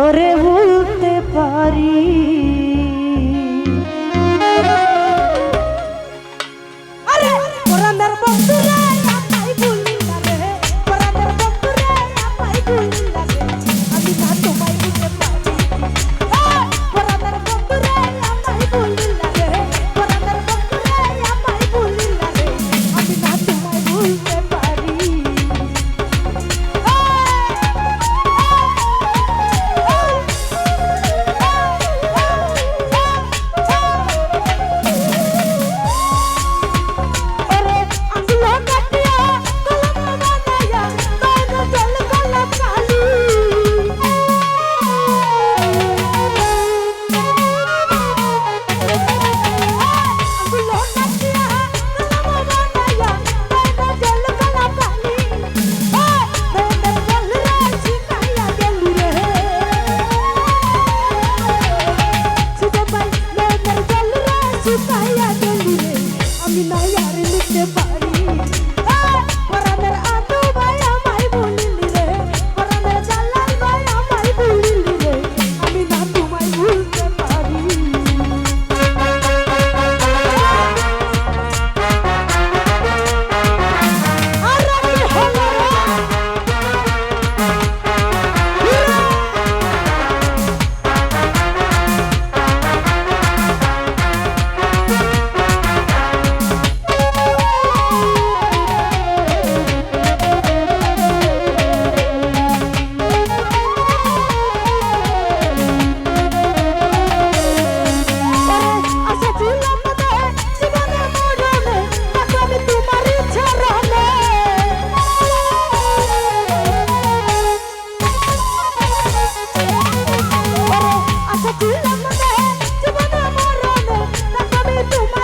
তোরে বলতে পারি। আরে বন্ধুরা! 真有吗